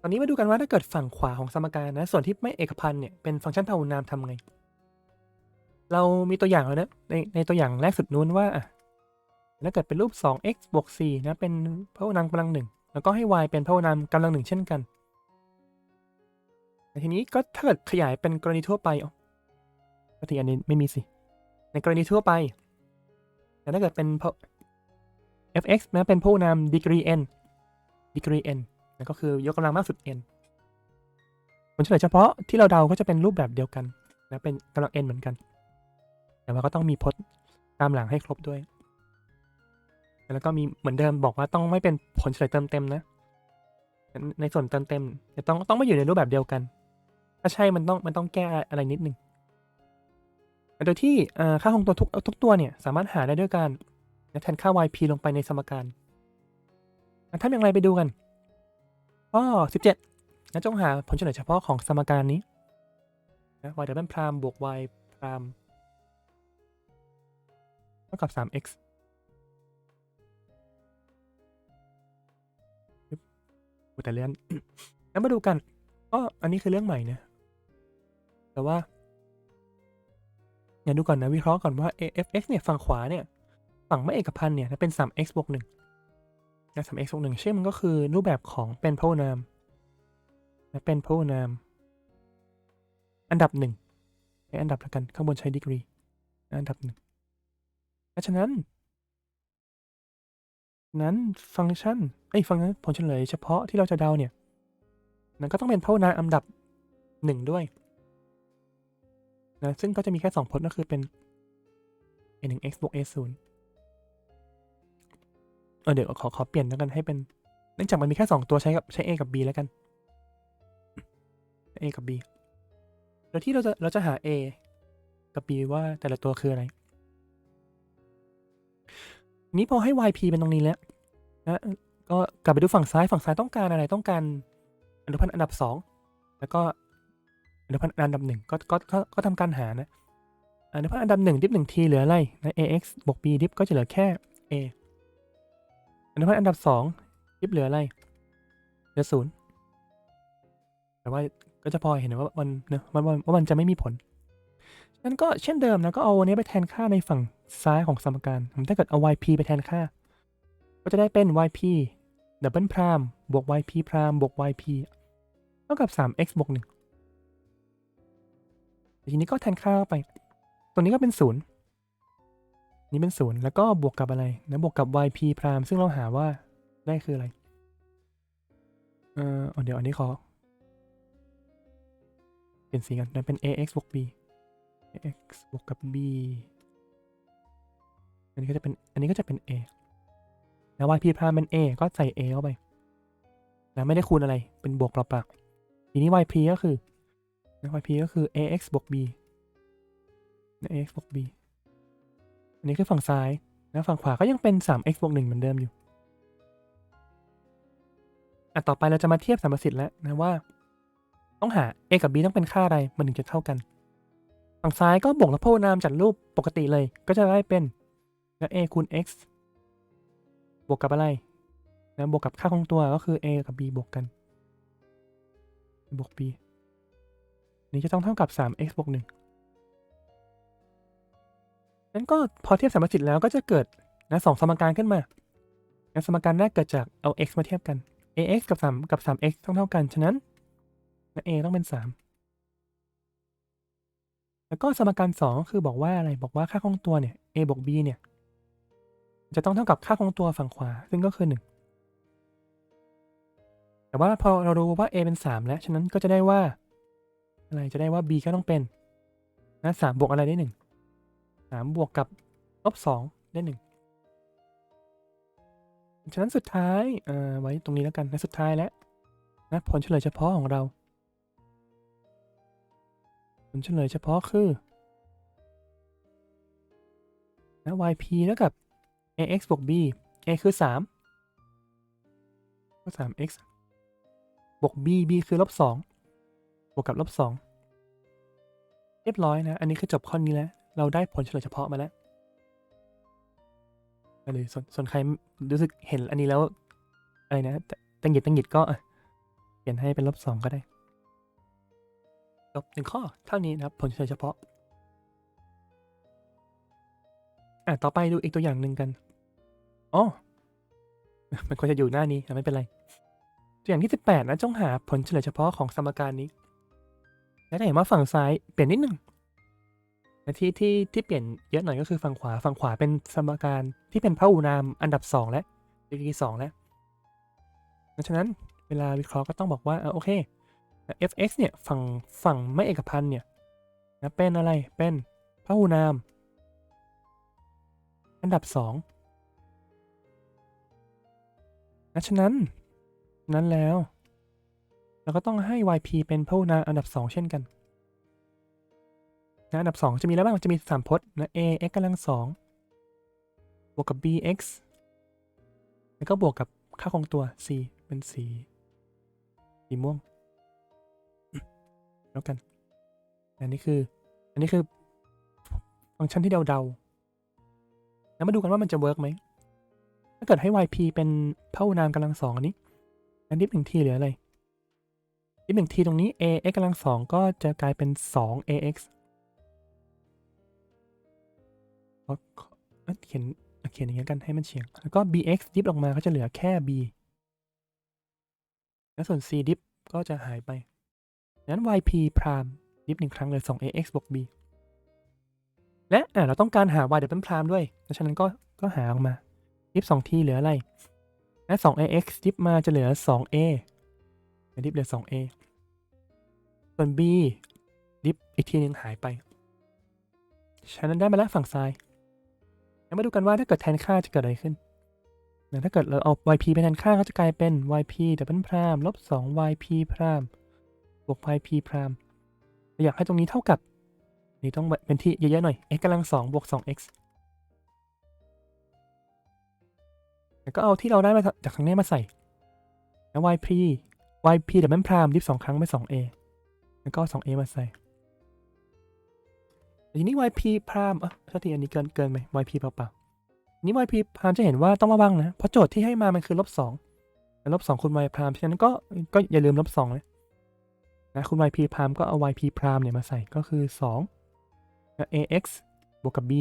ตอนนี้มาดูกันว่าถ้าเกิดฝั่งขวาของสมการนะ ส่วนที่ไม่เอกพันธ์เนี่ยเป็นฟังก์ชันพหุนามทำไง เรามีตัวอย่างแล้วนะในในตัวอย่างแรกสุดนู้นว่าถ้าเกิดเป็นรูป 2x บวก4นะเป็นพหุนามกำลังหนึ่งแล้วก็ให้ y เป็นพหุนามกำลังหนึ่งเช่นกันแต่ทีนี้ก็ถ้าเกิดขยายเป็นกรณีทั่วไปอ๋อปกติอันนี้ไม่มีสิ ในกรณีทั่วไปแต่ถ้าเกิดเป็นพ fx นะเป็นพหุนาม degree n degree n นั่นก็คือยกกำลังมากสุด n ผลเฉลยเฉพาะที่เราเดาก็จะเป็นรูปแบบเดียวกันนะเป็นกำลัง n เหมือนกัน แต่ว่าก็ต้องมีพจน์ตามหลังให้ครบด้วย แล้วก็มีเหมือนเดิมบอกว่าต้องไม่เป็นผลเฉลยเติมเต็มนะ ในส่วนเติมเต็มจะต้องต้องไม่อยู่ในรูปแบบเดียวกัน ถ้าใช่มันต้องมันต้องแก้อะไรนิดนึงโดยที่ค่าคงตัวทุกทุกตัวเนี่ยสามารถหาได้ด้วยการแทนค่า yp ลงไปในสมการทำอย่างไรไปดูกัน ข้อ 17นะจงหาผลเฉลยเฉพาะของสมการนี้นะ y ดับเบิลพรามบวก y พรามเท่ากับ 3x อ้แต่เลื่อนงั้นมาดูกัน ก็อันนี้คือเรื่องใหม่นะ แต่ว่าอย่าดูก่อนนะ วิเคราะห์ก่อนว่า fx เนี่ย ฝั่งขวาเนี่ย ฝั่งไม่เอกพันเนี่ยเป็น 3x บวก1 นะ 3x บวก1ซึ่งมันก็คือรูปแบบของเป็นพหุนามนะเป็นพหุนาม อันดับหนึ่งใช้อันดับละกันข้างบนใช้ดีกรีอันดับหนึ่งเพราะฉะนั้น นั้นฟังก์ชันไอ้ฟังก์ชันผลเฉลยเฉพาะที่เราจะเดาเนี่ยมันก็ต้องเป็นพหุนามอันดับหนึ่งด้วยนะซึ่งก็จะมีแค่สองพจน์ก็คือเป็น a 1 x บวก a 0 ออเดี๋ยวขอขอเปลี่ยนแล้วกันให้เป็นเนื่องจากมันมีแค่สองตัวใช้กับใช้ a กับ b แล้วกัน a กับ b โดยที่เราจะเราจะหา a กับ b ว่าแต่ละตัวคืออะไร นี้พอให้ yp เป็นตรงนี้แล้วนะก็กลับไปดูฝั่งซ้ายฝั่งซ้ายต้องการอะไรต้องการอนุพันธ์อันดับ 2 แล้วก็อนุพันธ์อันดับหนึ่งก็ก็ก็ก็ทำการหานะอนุพันธ์อันดับหนึ่งดิฟหนึ่งทีเหลืออะไรนะ ax บวก b ดิฟก็จะเหลือแค่ a อ นุพันธ์อันดับสองดิฟเหลืออะไร เหลือศูนย์แต่ว่าก็จะพอเห็นว่ามันเนอะว่าว่ามันจะไม่มีผลฉะนั้นก็เช่นเดิมนะ ก็เอาอันนี้ไปแทนค่าในฝั่งซ้ายของสมการถ้าเกิดเอา yp ไปแทนค่า ก็จะได้เป็น yp ดับเบิลพรามบวก yp พรามบวก yp เท่ากับ 3x บวก1ทีนี้ก็แทนค่าเข้าไป ตัวนี้ก็เป็นศู นี่เป็นศูนย์แล้วก็บวกกับอะไรนะบวกกับ yp พรามซึ่งเราหาว่าได้คืออะไร เอ่อเดี๋ยวอันนี้ขอ เปลี่ยนสีกันนะเป็น ax บวก b ax บวกกับ b อันนี้ก็จะเป็นอันนี้ก็จะเป็น a แล้ว yp พรามเป็น a ก็ใส่ a เข้าไปนะไม่ได้คูณอะไรเป็นบวกเปล่าๆทีนี้ yp ก็คือนะ yp ก็คือ ax บวก b นะ ax บวก b อันนี้คือฝั่งซ้ายนะฝั่งขวาก็ยังเป็น 3x บวก1เหมือนเดิมอยู่อะต่อไปเราจะมาเทียบสมประสิทธิ์แล้วนะว่า ต้องหา a กับ b ต้องเป็นค่าอะไรมันถึงจะเท่ากัน ฝั่งซ้ายก็บวกแลบพหุนามจัดรูปปกติเลย ก็จะได้เป็นนะ a คูณ x บวกกับอะไรนะบวกกับค่าคงตัวก็คือ a กับ b บวกกัน บวก b นี่จะต้องเท่ากับ 3x บวก1 นั้นก็พอเทียบสมประสิทธิ์แล้วก็จะเกิดนะสองสมการขึ้นมาสมการแรกเกิดจากเอา x มาเทียบกัน ax กับ3กับ 3x ต้องเท่ากัน ฉะนั้น a ต้องเป็น 3 แล้วก็สมการ 2 คือบอกว่าอะไร บอกว่าค่าคงตัวเนี่ย a บวก b เนี่ย จะต้องเท่ากับค่าคงตัวฝั่งขวา ซึ่งก็คือ 1 แต่ว่าพอเรารู้ว่า a เป็น 3 แล้ว ฉะนั้นก็จะได้ว่า อะไร จะได้ว่า b ก็ต้องเป็นนะ3บวกอะไรได้ 1 3บวกกับลบ2ได้1ฉะนั้นสุดท้ายเอ่อไว้ตรงนี้แล้วกันนะสุดท้ายแล้วนะผลเฉลยเฉพาะของเรา ผลเฉลยเฉพาะคือนะ yp เท่ากับ ax บวก b a คือ 3 ก็ 3x บวก b b คือลบ2บวกกับลบ2เรียบร้อยนะ อันนี้คือจบข้อนี้แล้ว เราได้ผลเฉลยเฉพาะมาแล้วหรือส่วนส่วนใครรู้สึกเห็นอันนี้แล้วอะไรนะตังหงิดตังหงิดก็เขียนขียนให้เป็นลบสองก็ได้จบหนึ่งข้อเท่านี้นะครับ ผลเฉลยเฉพาะอะต่อไปดูอีกตัวอย่างหนึ่งกันอ๋อมันควรจะอยู่หน้านี้แต่ไม่เป็นไร ตัวอย่างที่ 18 นะจงหาผลเฉลยเฉพาะของสมการนี้ และจะเห็นว่าฝั่งซ้ายเปลี่ยนนิดหนึ่ง แต่ที่ที่ที่เปลี่ยนเยอะหน่อยก็คือฝั่งขวาฝั่งขวาเป็นสมการที่เป็นพหุนามอันดับ 2 และดีกรีสองแล้วดังนั้นเวลาวิเคราะห์ก็ต้องบอกว่าอะโอเค fx เนี่ยฝั่งฝั่งไม่เอกพันเนี่ยนะเป็นอะไรเป็นพหุนาม อันดับ2นะฉะนั้นนั้นแล้ว เราก็ต้องให้ yp เป็นพหุนามอันดับ 2 เช่นกัน นะอันดับ 2 จะมีอะไรบ้างจะมี3พจน์นะ a x กำลัง2บวกกับ bx แล้วก็บวกกับค่าคงตัว c เป็นสีสีม่วงแล้วกัน อันนี้คือ อันนี้คือฟังก์ชันที่เดาๆ แล้วมาดูกันว่ามันจะเวิร์กไหม ถ้าเกิดให้ yp เป็นพหุนามกำลังสองอันนี้อันดิฟหนึ่งทีหลืออะไรดิฟหนึ่งทีตรงนี้ ax กำลังสองก็จะกลายเป็น 2ax ขอขอเขียนเขียนอย่างนี้กันให้มันเฉียง แล้วก็ bx ดิฟออกมาก็จะเหลือแค่ b แล้วส่วน c ดิฟก็จะหายไปงั้น yp พรามดิฟหนึ่งครั้งเลย 2ax บวก b และอะเราต้องการหา y เดี๋ยวเป็นพรามด้วยดังนั้นก็ก็หาออกมาดิฟสองทีเหลืออะไรและ 2ax ดิฟมาจะเหลือ 2a ดิฟเหลือ 2a ส่วน b ดิฟอีกทีหนึ่งหายไป ฉะนั้นได้มาแล้วฝั่งซ้าย แล้วมาดูกันว่าถ้าเกิดแทนค่าจะเกิดอะไรขึ้นนะถ้าเกิดเราเอา yp ไปแทนค่าก็จะกลายเป็น yp ดับเบิลพรามลบ2 yp พรามบวก yp พรามเราอยากให้ตรงนี้เท่ากับ นี่ต้องเป็นที่เยอะๆหน่อย x กำลัง2บวก 2x แล้วก็เอาที่เราได้มาจากทางนี้มาใส่แล้ว yp yp ดี๋ยวมันพรามดิฟสองครั้งเป็น 2a แล้วก็ 2a มาใส่ ทีนี้ yp พรามอะโทษทีอันนี้เกินเกินไหม yp เปล่าๆทีนี้ yp พรามจะเห็นว่าต้องระวังนะ เพราะโจทย์ที่ให้มามันคือลบ2แล้วลบ2คูณ y พรามฉะนั้นก็ก็อย่าลืมลบ2นะนะคุณ yp พรามก็เอา yp พรามเนี่ยมาใส่ก็คือ2แล้ว ax บวกกับ b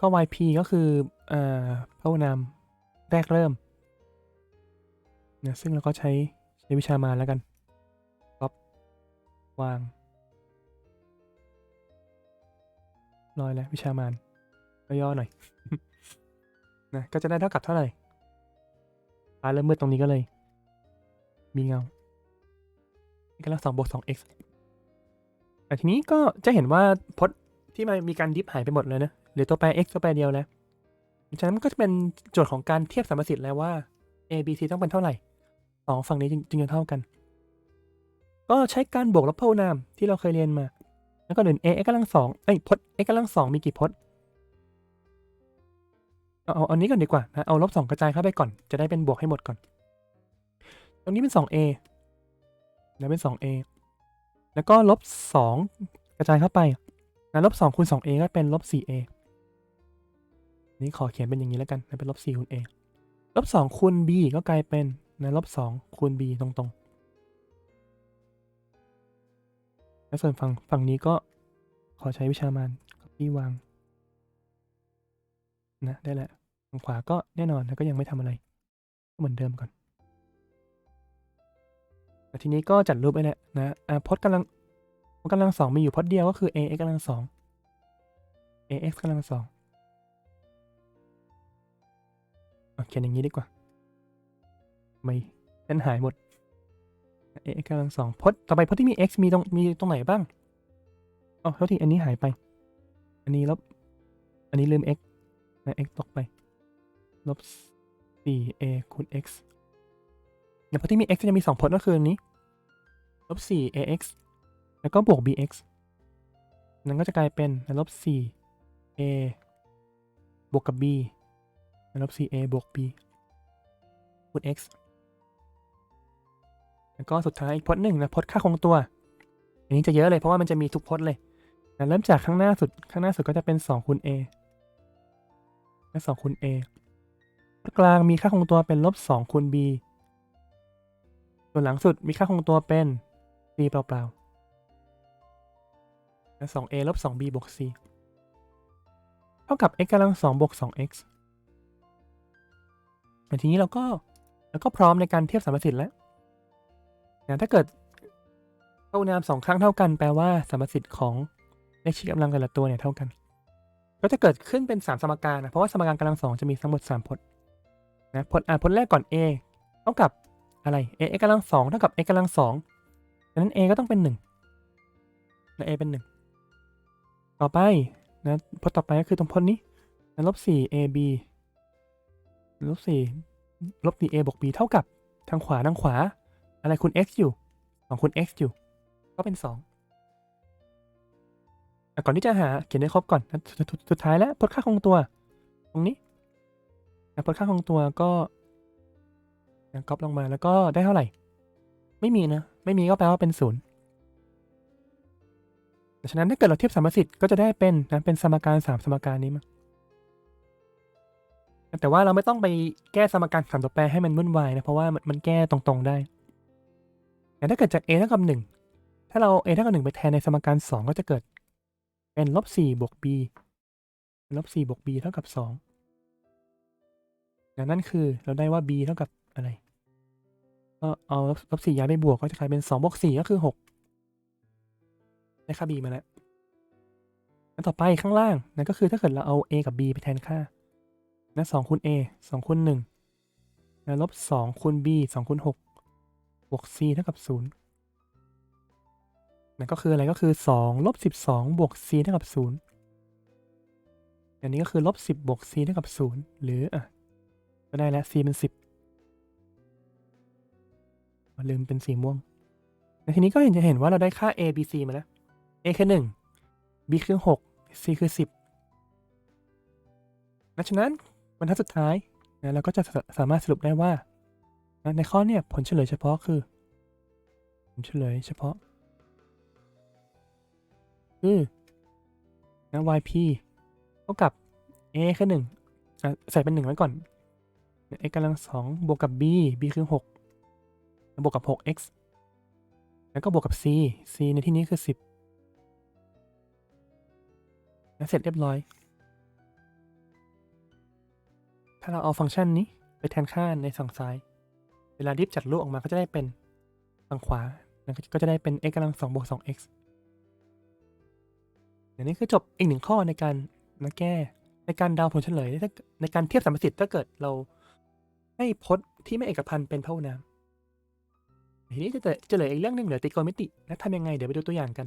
ก็ yp ก็คือเอ่อพหุนามแรกเริ่มนะซึ่งเราก็ใช้ใช้วิชามาแล้วกัน วางลอยแล้ววิชามานย่อหน่อยนะก็จะได้เท่ากับเท่าไหร่ฟ้าเริ่มมืดตรงนี้ก็เลย มีเงานี่ก็แล้วสองบวกสอง x แต่ทีนี้ก็จะเห็นว่าพจน์ที่มันมีการดิฟหายไปหมดเลยนะเหลือตัวแปร x ตัวแปรเดียวแล้วฉะนั้นมันก็จะเป็นโจทย์ของการเทียบสมสิทธิ์แล้วว่า a b c ต้องเป็นเท่าไหร่สองฝั่งนี้จึงจะเท่ากัน ก็ใช้การบวกลบพหุนามที่เราเคยเรียนมา แล้วก็เดิน a x กำลังสองเอ้พจน์ x กำลังสองมีกี่พจน์เอาเอาอันนี้ก่อนดีกว่านะเอาลบสองกระจายเข้าไปก่อนจะได้เป็นบวกให้หมดก่อน ตรงนี้เป็น 2a แล้วเป็น 2a แล้วก็ลบ2กระจายเข้าไปนะลบ2คูณ 2a ก็เป็นลบ 4a นี่ขอเขียนเป็นอย่างนี้แล้วกันนะเป็นลบ4คูณ a ลบ2คูณ b ก็กลายเป็นนะลบ2คูณ b ตรง และส่วนฝั่งฝั่งนี้ก็ขอใช้วิชามาน copy วางนะได้แหละฝั่งขวาก็แน่นอนแล้วก็ยังไม่ทำอะไร ก็เหมือนเดิมก่อนแต่ทีนี้ก็จัดรูปไปแหละนะอ่าพจน์กำลังพจน์กำลังสองมีอยู่พจน์เดียวก็คือ ax กำลังสอง ax กำลังสองเอเขียนอย่างนี้ดีกว่า ไม่เส้นหายหมด x กำลังสองพจน์ต่อไปพจน์ที่มี x มีตรงมีตรงไหนบ้างอ๋อเท่าที่อันนี้หายไป อันนี้ลบ อันนี้ลืม x นะ x ตกไปลบ 4a คูณ x ในพจน์ที่มี x จะมี2พจน์ก็คืออันนี้ลบ 4ax แล้วก็บวก bx นั้นก็จะกลายเป็นลบ 4a บวกกับ b ลบ 4a บวก b คูณ x แล้วก็สุดท้ายอีกพจน์หนึ่งนะพจน์ค่าคงตัว อันนี้จะเยอะเลยเพราะว่ามันจะมีทุกพจน์เลยนะเริ่มจากข้างหน้าสุดข้างหน้าสุดก็จะเป็น2คูณ a และ2คูณ a กลางมีค่าคงตัวเป็นลบสองคูณ b ส่วนหลังสุดมีค่าคงตัวเป็น c เปล่าๆสอง a ลบสอง b บวก c เท่ากับ x กำลังสองบวกสอง x ทีนี้เราก็เราก็พร้อมในการเทียบสมสิทธิ์แล้ว นะถ้าเกิดเท่านามสองครั้งเท่ากันแปลว่าสมสิทธิ์ของเลขชี้กำลังแต่ละตัวเนี่ยเท่ากัน ก็จะเกิดขึ้นเป็น 3 สมการนะเพราะว่าสมการกำลังสองจะมีทั้งหมด3พจน์นะพจน์อ่าพจน์แรกก่อน a เท่ากับอะไร a x กำลังสองเท่ากับ x กำลังสองดังนั้น a ก็ต้องเป็น1นะ a เป็น 1 ต่อไปนะพจน์ต่อไปก็คือตรงพจน์นี้นะลบ4 ab ลบ4ลบ 4a บวก b เท่ากับทางขวาทางขวา อะไรคูณ x อยู่สองคูณ x อยู่ ก็เป็น2อ่ก่อนที่จะหาเขียนให้ครบก่อนสุดสุดสุดท้ายแล้วพจน์ค่าคงตัว ตรงนี้พจน์ค่าคงตัวก็ก๊อปลงมาแล้วก็ได้เท่าไหร่ ไม่มีนะ ไม่มีก็แปลว่าเป็นศูนย์ดังนั้นถ้าเกิดเราเทียบสมสิทธิ์ก็จะได้เป็นนะเป็นสมการสามสมการนี้มาแต่ว่าเราไม่ต้องไปแก้สมการสามตัวแปรให้มันวุ่นวายนะ เพราะว่ามันมันแก้ตรงๆได้ แต่ถ้าเกิดจาก a เท่ากับหนึ่งถ้าเรา a เท่ากับหนึ่งไปแทนในสมการสองก็จะเกิด เป็นลบสี่บวก b ลบสี่บวก b เท่ากับสองนั่นคือเราได้ว่า b เท่ากับอะไรก็เอาลบสี่ย้ายไปบวกก็จะกลายเป็นสองบวกสี่ก็คือหกได้ค่า b มาแล้วแล้วต่อไปข้างล่างนั่นก็คือถ้าเกิดเราเอา a กับ b ไปแทนค่านะสองคูณ a สองคูณหนึ่งลบสองคูณ b สองคูณหก บวก c เท่ากับศูนย์นั่นก็คืออะไรก็คือสองลบสิบวก c เท่ากับศูนย์อันนี้ก็คือลบสิบวก c เท่ากับศูนย์หรืออะก็ได้แล้ว c เป็นสิบลืมเป็นสีม่วงในทีนี้ก็เห็นจะเห็นว่าเราได้ค่า a b c มาแล้ว a คือหนึ่ง b คือหก c คือสิบดังนั้นบรรทัดสุดท้ายนะเราก็จะสามารถสรุปได้ว่า ในข้อเนี่ยผลเฉลยเฉพาะคือ ผลเฉลยเฉพาะ คือนะ yp เท่ากับ a คือหนึ่งใส่เป็นหนึ่งไว้ก่อน x กำลังสองบวกกับ b b คือหกบวกกับหก x แล้วก็บวกกับ c c ในที่นี้คือสิบนะเสร็จเรียบร้อย ถ้าเราเอาฟังก์ชันนี้ไปแทนค่าในฝั่งซ้าย เวลาดิฟจัดรูปออกมาก็จะได้เป็นฝั่งขวาแล้วก็จะได้เป็น x กำลังสองบวกสอง x อย่างนี้คือจบอีกหนึ่งข้อในการมาแก้ในการดาวผลเฉลยในการเทียบสัมประสิทธิ์ถ้าเกิดเราให้พจน์ที่ไม่เอกพันธ์เป็นพหุนามทีนี้จะเจอจะเหลืออีกเรื่องหนึ่งเหลือตรีโกณมิติ แล้วทำยังไงเดี๋ยวไปดูตัวอย่างกัน